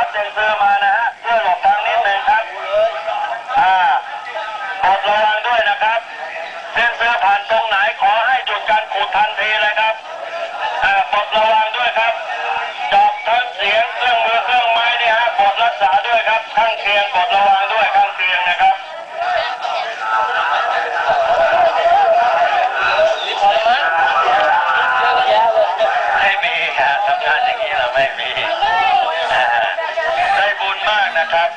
ครับดึงเสื้อมานะฮะเพื่อหลบทางนิดหนึ่งครับ อ่าปลอดระวังด้วยนะครับ เส้นเสื้อผ่านตรงไหนขอให้จุดการขูดทันทีเลยครับ อ่าปลอดระวังด้วยครับจอบทั้เสียงเครื่องมือเครื่องไม้นี่ฮะปลอดรักษาด้วยครับ ข้างเคียงปลอดระวังด้วยข้างเคียงนะครับไม่มีครับทำงานอย่างนี้เราไม่มี นะครับ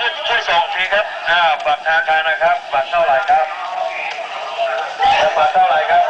ช่วยช่วยส่งทีครับบัตรธนาคารนะครับบัตรเท่าไหร่ครับบัตรเท่าไหร่ครับ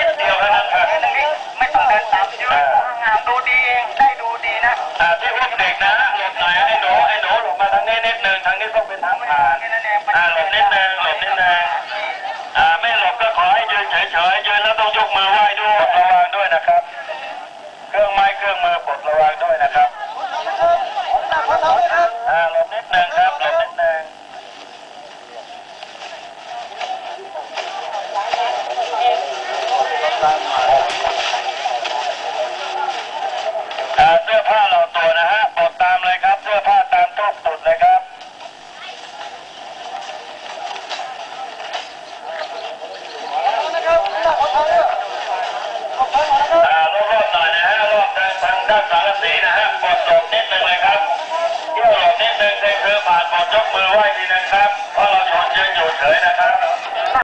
มือไหว้ด้วยระวังด้วยนะครับ เครื่องไม้เครื่องมือ ด้านสารสีนะฮะกดจบนิดหนึ่งเลยครับเที่ยวหลบนิดหนึ่งเทคือบาดกดยกมือไหว้ดีนะครับ เพราะเราชนยืนอยู่เฉยนะครับ